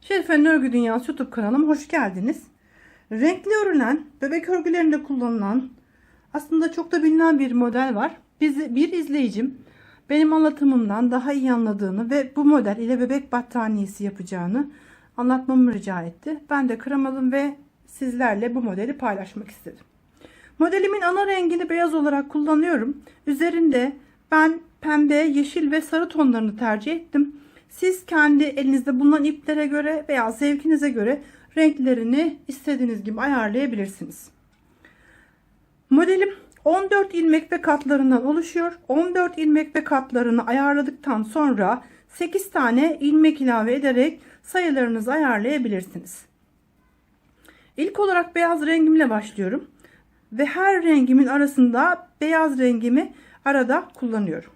Şerife'nin Örgü Dünyası YouTube kanalıma hoş geldiniz. Renkli örülen, bebek örgülerinde kullanılan, aslında çok da bilinen bir model var. Bizi, bir izleyicim benim anlatımımdan daha iyi anladığını ve bu model ile bebek battaniyesi yapacağını anlatmamı rica etti. Ben de kıramadım ve sizlerle bu modeli paylaşmak istedim. Modelimin ana rengini beyaz olarak kullanıyorum. Üzerinde ben pembe, yeşil ve sarı tonlarını tercih ettim. Siz kendi elinizde bulunan iplere göre veya zevkinize göre renklerini istediğiniz gibi ayarlayabilirsiniz. Modelim 14 ilmek ve katlarından oluşuyor. 14 ilmek ve katlarını ayarladıktan sonra 8 tane ilmek ilave ederek sayılarınızı ayarlayabilirsiniz. İlk olarak beyaz rengimle başlıyorum. Ve her rengimin arasında beyaz rengimi arada kullanıyorum.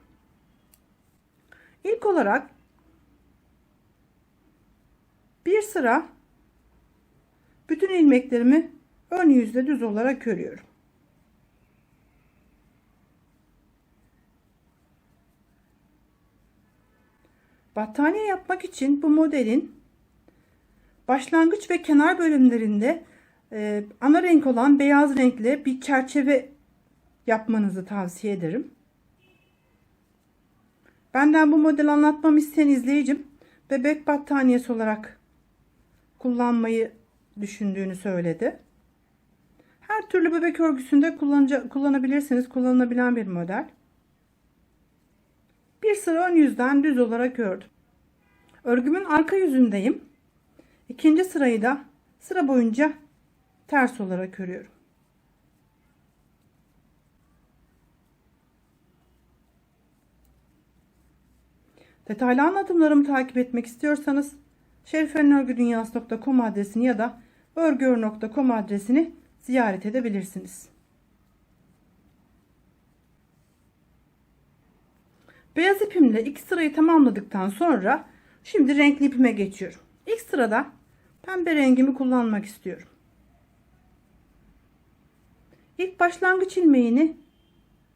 İlk olarak bir sıra bütün ilmeklerimi ön yüzde düz olarak örüyorum. Battaniye yapmak için bu modelin başlangıç ve kenar bölümlerinde e, ana renk olan beyaz renkle bir çerçeve yapmanızı tavsiye ederim. Benden bu model anlatmamı isteyen izleyicim bebek battaniyesi olarak kullanmayı düşündüğünü söyledi. Her türlü bebek örgüsünde kullanabilirsiniz. Kullanılabilen bir model. Bir sıra ön yüzden düz olarak ördüm. Örgümün arka yüzündeyim. İkinci sırayı da sıra boyunca ters olarak örüyorum. Detaylı anlatımlarımı takip etmek istiyorsanız şerifenörgüdünyası.com adresini ya da örgüör.com adresini ziyaret edebilirsiniz. Beyaz ipimle iki sırayı tamamladıktan sonra şimdi renkli ipime geçiyorum. İlk sırada pembe rengimi kullanmak istiyorum. İlk başlangıç ilmeğini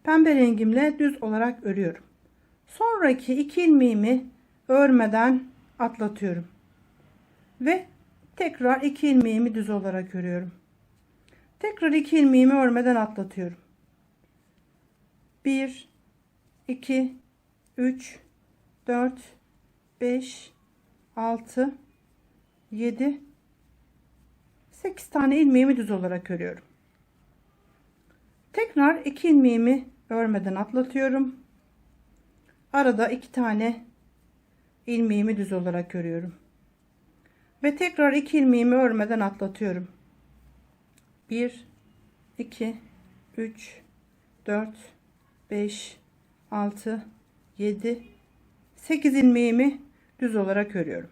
pembe rengimle düz olarak örüyorum. Sonraki iki ilmeğimi örmeden atlatıyorum. Ve tekrar iki ilmeğimi düz olarak örüyorum. Tekrar iki ilmeğimi örmeden atlatıyorum. 1 2 3 4 5 6 7 8 tane ilmeğimi düz olarak örüyorum. Tekrar iki ilmeğimi örmeden atlatıyorum. Arada iki tane ilmeğimi düz olarak örüyorum. Ve tekrar iki ilmeğimi örmeden atlatıyorum. 1 2 3 4 5 6 7 8 ilmeğimi düz olarak örüyorum.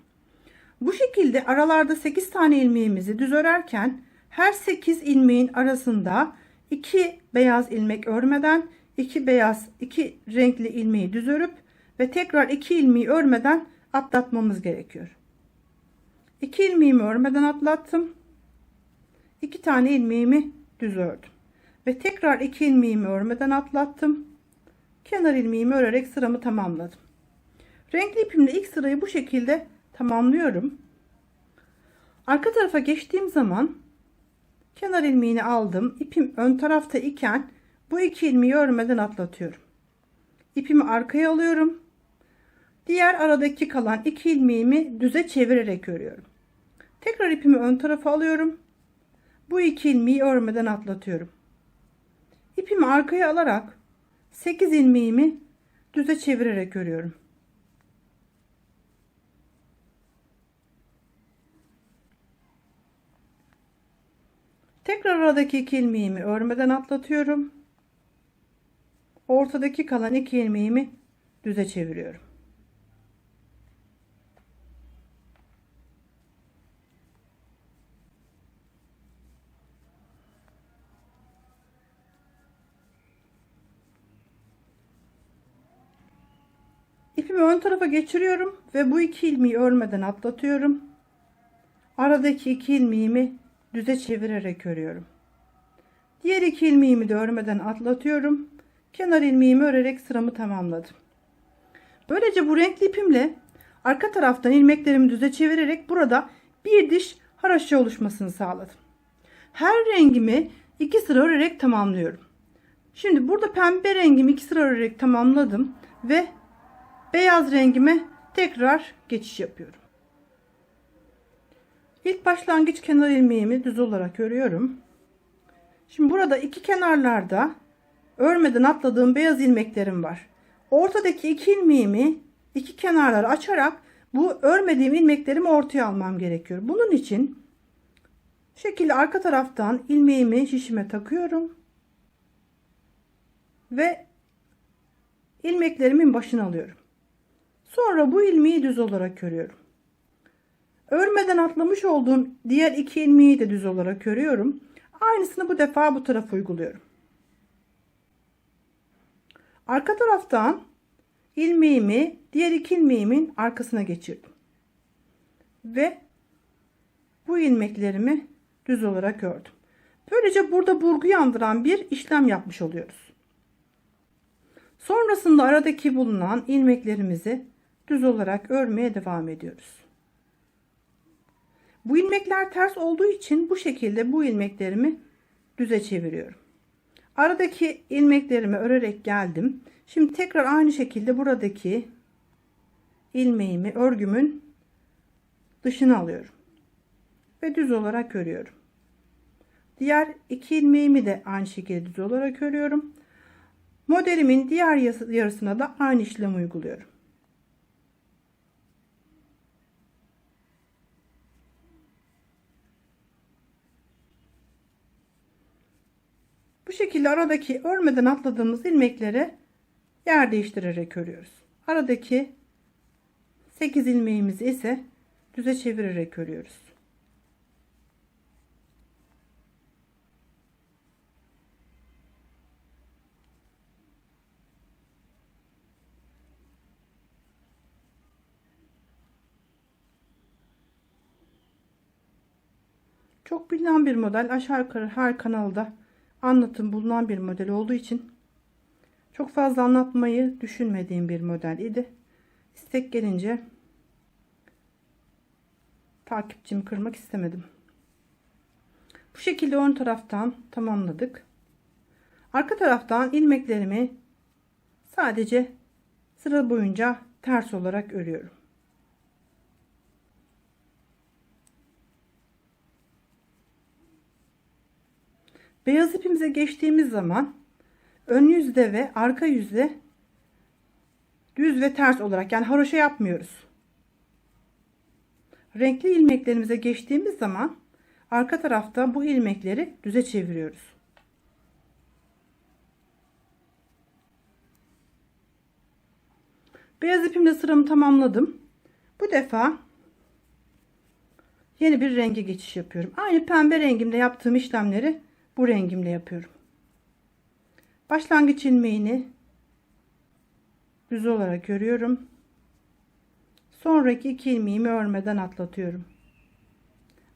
Bu şekilde aralarda 8 tane ilmeğimizi düz örerken her 8 ilmeğin arasında 2 beyaz ilmek örmeden 2 beyaz 2 renkli ilmeği düz örüp ve tekrar 2 ilmeği örmeden atlatmamız gerekiyor. 2 ilmeğimi örmeden atlattım. 2 tane ilmeğimi düz ördüm. Ve tekrar 2 ilmeğimi örmeden atlattım. Kenar ilmeğimi örerek sıramı tamamladım. Renkli ipimle ilk sırayı bu şekilde tamamlıyorum. Arka tarafa geçtiğim zaman kenar ilmeğini aldım. İpim ön tarafta iken bu iki ilmeği örmeden atlatıyorum. İpimi arkaya alıyorum. Diğer aradaki kalan iki ilmeğimi düze çevirerek örüyorum. Tekrar ipimi ön tarafa alıyorum. Bu iki ilmeği örmeden atlatıyorum. İpimi arkaya alarak 8 ilmeğimi düze çevirerek örüyorum. Tekrar aradaki iki ilmeğimi örmeden atlatıyorum. Ortadaki kalan iki ilmeğimi düze çeviriyorum. İpimi ön tarafa geçiriyorum ve bu iki ilmeği örmeden atlatıyorum. Aradaki iki ilmeğimi düze çevirerek örüyorum. Diğer iki ilmeğimi de örmeden atlatıyorum. Kenar ilmeğimi örerek sıramı tamamladım. Böylece bu renkli ipimle arka taraftan ilmeklerimi düze çevirerek burada bir diş haraşo oluşmasını sağladım. Her rengimi iki sıra örerek tamamlıyorum. Şimdi burada pembe rengimi iki sıra örerek tamamladım ve beyaz rengime tekrar geçiş yapıyorum. İlk başlangıç kenar ilmeğimi düz olarak örüyorum. Şimdi burada iki kenarlarda örmeden atladığım beyaz ilmeklerim var. Ortadaki iki ilmeğimi iki kenarları açarak bu örmediğim ilmeklerimi ortaya almam gerekiyor. Bunun için şekilde arka taraftan ilmeğimi şişime takıyorum ve ilmeklerimin başına alıyorum. Sonra bu ilmeği düz olarak örüyorum. Örmeden atlamış olduğum diğer iki ilmeği de düz olarak örüyorum. Aynısını bu defa bu tarafa uyguluyorum. Arka taraftan ilmeğimi diğer iki ilmeğimin arkasına geçirdim. Ve bu ilmeklerimi düz olarak ördüm. Böylece burada burgu yandıran bir işlem yapmış oluyoruz. Sonrasında aradaki bulunan ilmeklerimizi düz olarak örmeye devam ediyoruz. Bu ilmekler ters olduğu için bu şekilde bu ilmeklerimi düze çeviriyorum. Aradaki ilmeklerimi örerek geldim. Şimdi tekrar aynı şekilde buradaki ilmeğimi örgümün dışına alıyorum. Ve düz olarak örüyorum. Diğer iki ilmeğimi de aynı şekilde düz olarak örüyorum. Modelimin diğer yarısına da aynı işlemi uyguluyorum. Şekilde aradaki örmeden atladığımız ilmekleri yer değiştirerek örüyoruz. Aradaki 8 ilmeğimizi ise düze çevirerek örüyoruz. Çok bilinen bir model. Aşağı yukarı her kanalda anlatım bulunan bir model olduğu için çok fazla anlatmayı düşünmediğim bir model idi. İstek gelince takipçimi kırmak istemedim. Bu şekilde ön taraftan tamamladık. Arka taraftan ilmeklerimi sadece sıra boyunca ters olarak örüyorum. Beyaz ipimize geçtiğimiz zaman ön yüzde ve arka yüzde düz ve ters olarak yani haroşa yapmıyoruz. Renkli ilmeklerimize geçtiğimiz zaman arka tarafta bu ilmekleri düze çeviriyoruz. Beyaz ipimle sıramı tamamladım. Bu defa yeni bir renge geçiş yapıyorum. Aynı pembe rengimde yaptığım işlemleri bu rengimle yapıyorum. Başlangıç ilmeğini düz olarak örüyorum. Sonraki iki ilmeğimi örmeden atlatıyorum.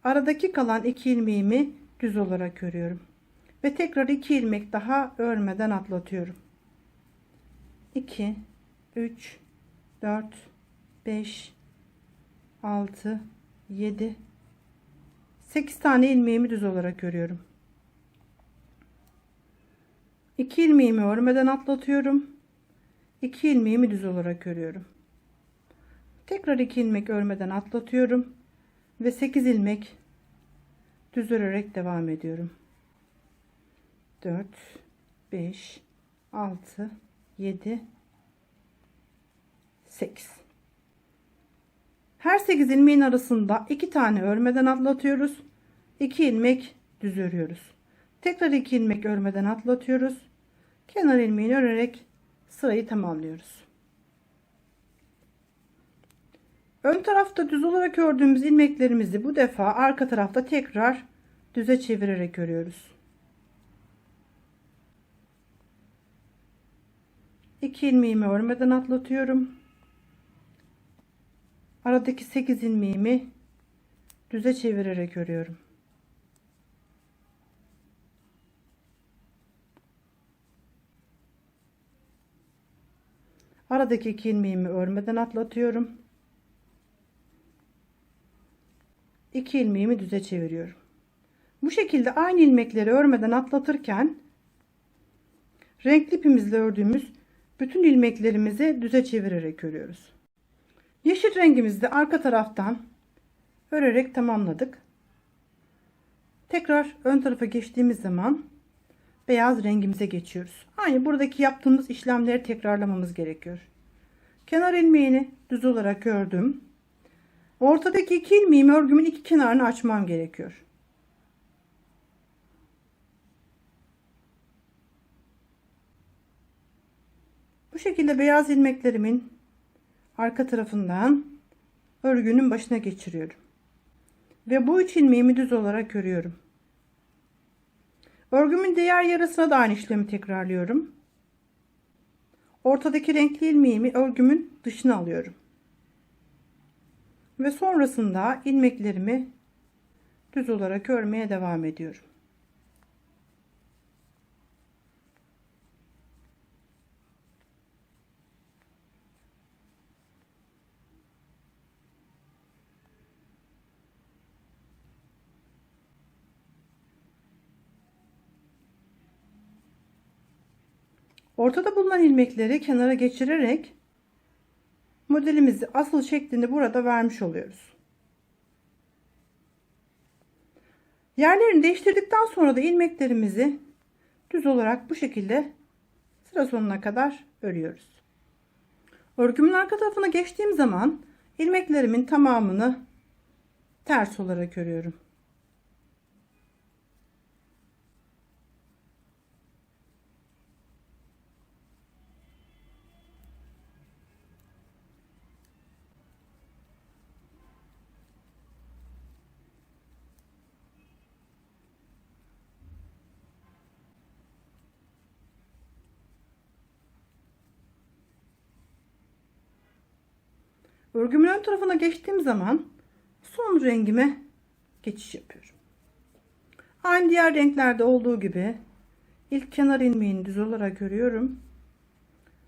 Aradaki kalan iki ilmeğimi düz olarak örüyorum. Ve tekrar iki ilmek daha örmeden atlatıyorum. 2 3 4 5 6 7 8 tane ilmeğimi düz olarak örüyorum. 2 ilmeğimi örmeden atlatıyorum. 2 ilmeğimi düz olarak örüyorum. Tekrar 2 ilmek örmeden atlatıyorum ve 8 ilmek düz örerek devam ediyorum. 4 5 6 7 8 her 8 ilmeğin arasında 2 tane örmeden atlatıyoruz. 2 ilmek düz örüyoruz. Tekrar 2 ilmek örmeden atlatıyoruz kenar ilmeğini örerek sırayı tamamlıyoruz. Ön tarafta düz olarak ördüğümüz ilmeklerimizi bu defa arka tarafta tekrar düze çevirerek örüyoruz. 2 ilmeğimi örmeden atlatıyorum. Aradaki 8 ilmeğimi düze çevirerek örüyorum. Aradaki iki ilmeğimi örmeden atlatıyorum. 2 ilmeğimi düze çeviriyorum. Bu şekilde aynı ilmekleri örmeden atlatırken renkli ipimizle ördüğümüz bütün ilmeklerimizi düze çevirerek örüyoruz. Yeşil rengimizi de arka taraftan örerek tamamladık. Tekrar ön tarafa geçtiğimiz zaman beyaz rengimize geçiyoruz. Aynı buradaki yaptığımız işlemleri tekrarlamamız gerekiyor. Kenar ilmeğini düz olarak ördüm. Ortadaki iki ilmeğimi örgümün iki kenarını açmam gerekiyor. Bu şekilde beyaz ilmeklerimin arka tarafından örgünün başına geçiriyorum. Ve bu üç ilmeğimi düz olarak örüyorum. Örgümün diğer yarısına da aynı işlemi tekrarlıyorum. Ortadaki renkli ilmeğimi örgümün dışına alıyorum. Ve sonrasında ilmeklerimi düz olarak örmeye devam ediyorum. Ortada bulunan ilmekleri kenara geçirerek modelimizi asıl şeklini burada vermiş oluyoruz. Yerlerini değiştirdikten sonra da ilmeklerimizi düz olarak bu şekilde sıra sonuna kadar örüyoruz. Örgümün arka tarafına geçtiğim zaman ilmeklerimin tamamını ters olarak örüyorum. Örgümün ön tarafına geçtiğim zaman son rengime geçiş yapıyorum. Aynı diğer renklerde olduğu gibi ilk kenar ilmeğini düz olarak örüyorum.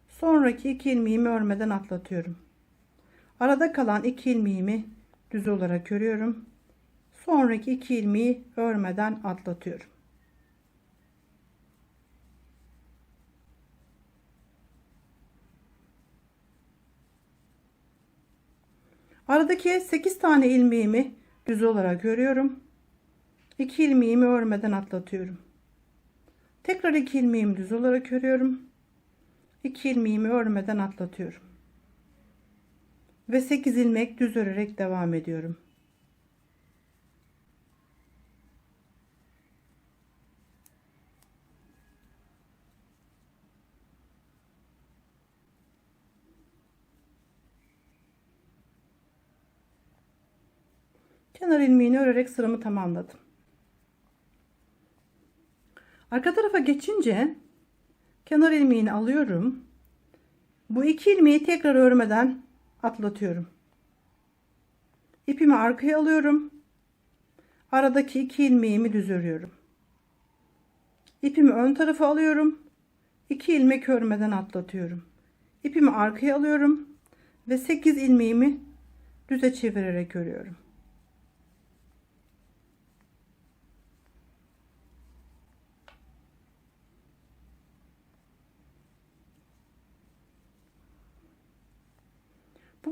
Sonraki iki ilmeğimi örmeden atlatıyorum. Arada kalan iki ilmeğimi düz olarak örüyorum. Sonraki iki ilmeği örmeden atlatıyorum. Aradaki 8 tane ilmeğimi düz olarak örüyorum. 2 ilmeğimi örmeden atlatıyorum. Tekrar 2 ilmeğimi düz olarak örüyorum. 2 ilmeğimi örmeden atlatıyorum. Ve 8 ilmek düz örerek devam ediyorum. Kenar ilmeğini örerek sıramı tamamladım. Arka tarafa geçince kenar ilmeğini alıyorum. Bu iki ilmeği tekrar örmeden atlatıyorum. İpimi arkaya alıyorum. Aradaki iki ilmeğimi düz örüyorum. İpimi ön tarafa alıyorum. 2 ilmek örmeden atlatıyorum. İpimi arkaya alıyorum ve 8 ilmeğimi düze çevirerek örüyorum.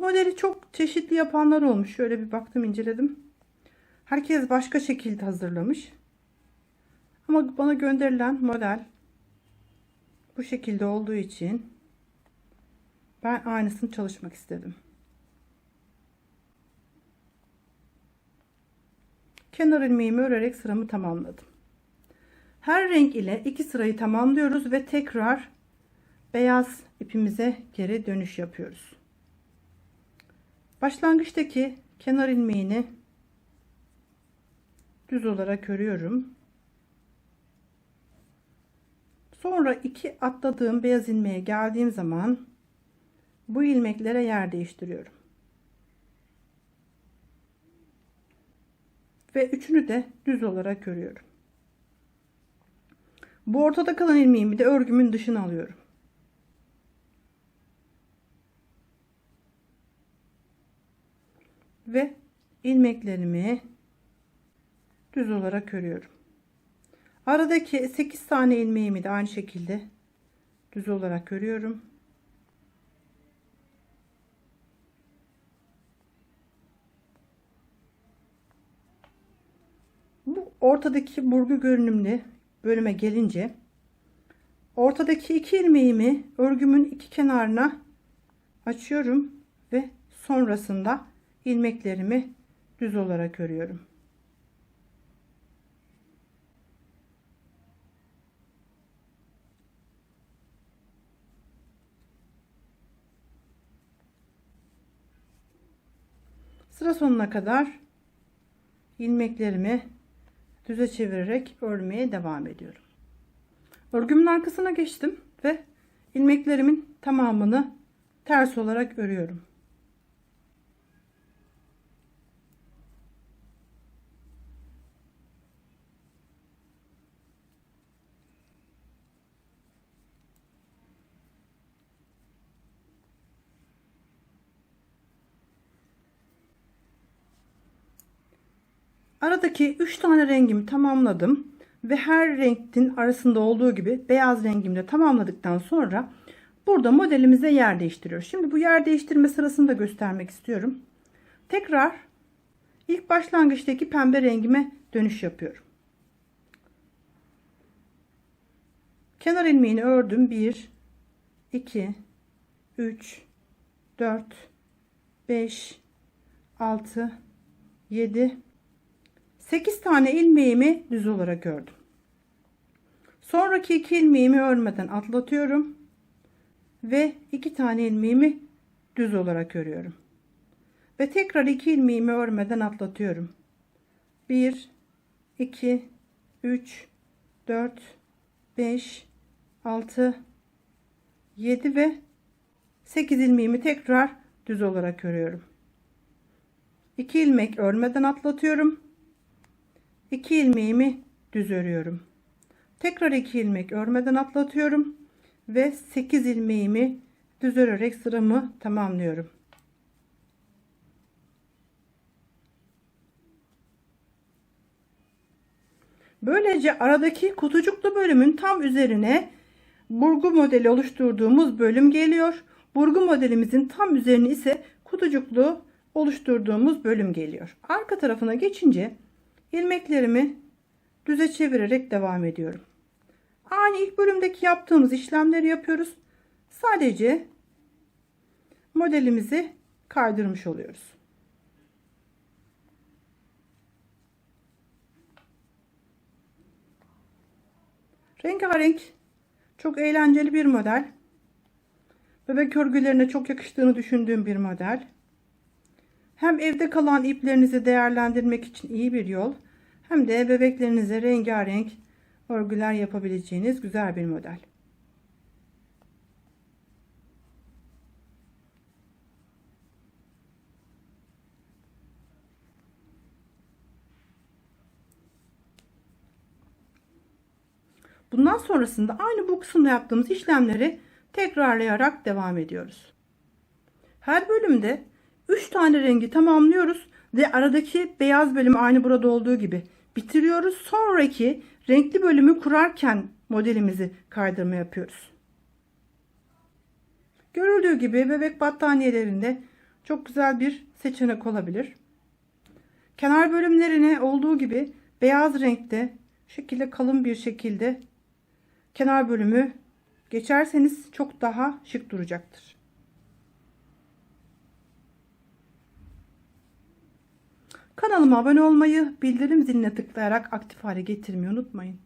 Modeli çok çeşitli yapanlar olmuş. Şöyle bir baktım inceledim. Herkes başka şekilde hazırlamış. Ama bana gönderilen model bu şekilde olduğu için ben aynısını çalışmak istedim. Kenar ilmeğimi örerek sıramı tamamladım. Her renk ile iki sırayı tamamlıyoruz ve tekrar beyaz ipimize geri dönüş yapıyoruz. Başlangıçtaki kenar ilmeğini düz olarak örüyorum. Sonra iki atladığım beyaz ilmeğe geldiğim zaman bu ilmeklere yer değiştiriyorum. Ve üçünü de düz olarak örüyorum. Bu ortada kalan ilmeğimi de örgümün dışına alıyorum. ve ilmeklerimi düz olarak örüyorum. Aradaki 8 tane ilmeğimi de aynı şekilde düz olarak örüyorum. Bu ortadaki burgu görünümlü bölüme gelince ortadaki iki ilmeğimi örgümün iki kenarına açıyorum ve sonrasında ilmeklerimi düz olarak örüyorum. Sıra sonuna kadar ilmeklerimi düze çevirerek örmeye devam ediyorum. Örgümün arkasına geçtim ve ilmeklerimin tamamını ters olarak örüyorum. Aradaki 3 tane rengimi tamamladım ve her renkin arasında olduğu gibi beyaz rengimi de tamamladıktan sonra burada modelimize yer değiştiriyoruz. Şimdi bu yer değiştirme sırasını da göstermek istiyorum. Tekrar ilk başlangıçtaki pembe rengime dönüş yapıyorum. Kenar ilmeğini ördüm. 1 2 3 4 5 6 7 8 tane ilmeğimi düz olarak ördüm. Sonraki iki ilmeğimi örmeden atlatıyorum ve iki tane ilmeğimi düz olarak örüyorum. Ve tekrar iki ilmeğimi örmeden atlatıyorum. 1 2 3 4 5 6 7 ve 8 ilmeğimi tekrar düz olarak örüyorum. 2 ilmek örmeden atlatıyorum 2 ilmeğimi düz örüyorum. Tekrar 2 ilmek örmeden atlatıyorum ve 8 ilmeğimi düz örerek sıramı tamamlıyorum. Böylece aradaki kutucuklu bölümün tam üzerine burgu modeli oluşturduğumuz bölüm geliyor. Burgu modelimizin tam üzerine ise kutucuklu oluşturduğumuz bölüm geliyor. Arka tarafına geçince ilmeklerimi düze çevirerek devam ediyorum. Aynı ilk bölümdeki yaptığımız işlemleri yapıyoruz. Sadece modelimizi kaydırmış oluyoruz. Rengarenk çok eğlenceli bir model. Bebek örgülerine çok yakıştığını düşündüğüm bir model. Hem evde kalan iplerinizi değerlendirmek için iyi bir yol hem de bebeklerinize rengarenk örgüler yapabileceğiniz güzel bir model. Bundan sonrasında aynı bu kısımda yaptığımız işlemleri tekrarlayarak devam ediyoruz. Her bölümde 3 tane rengi tamamlıyoruz ve aradaki beyaz bölümü aynı burada olduğu gibi bitiriyoruz. Sonraki renkli bölümü kurarken modelimizi kaydırma yapıyoruz. Görüldüğü gibi bebek battaniyelerinde çok güzel bir seçenek olabilir. Kenar bölümlerine olduğu gibi beyaz renkte şekilde kalın bir şekilde kenar bölümü geçerseniz çok daha şık duracaktır. Kanalıma abone olmayı, bildirim ziline tıklayarak aktif hale getirmeyi unutmayın.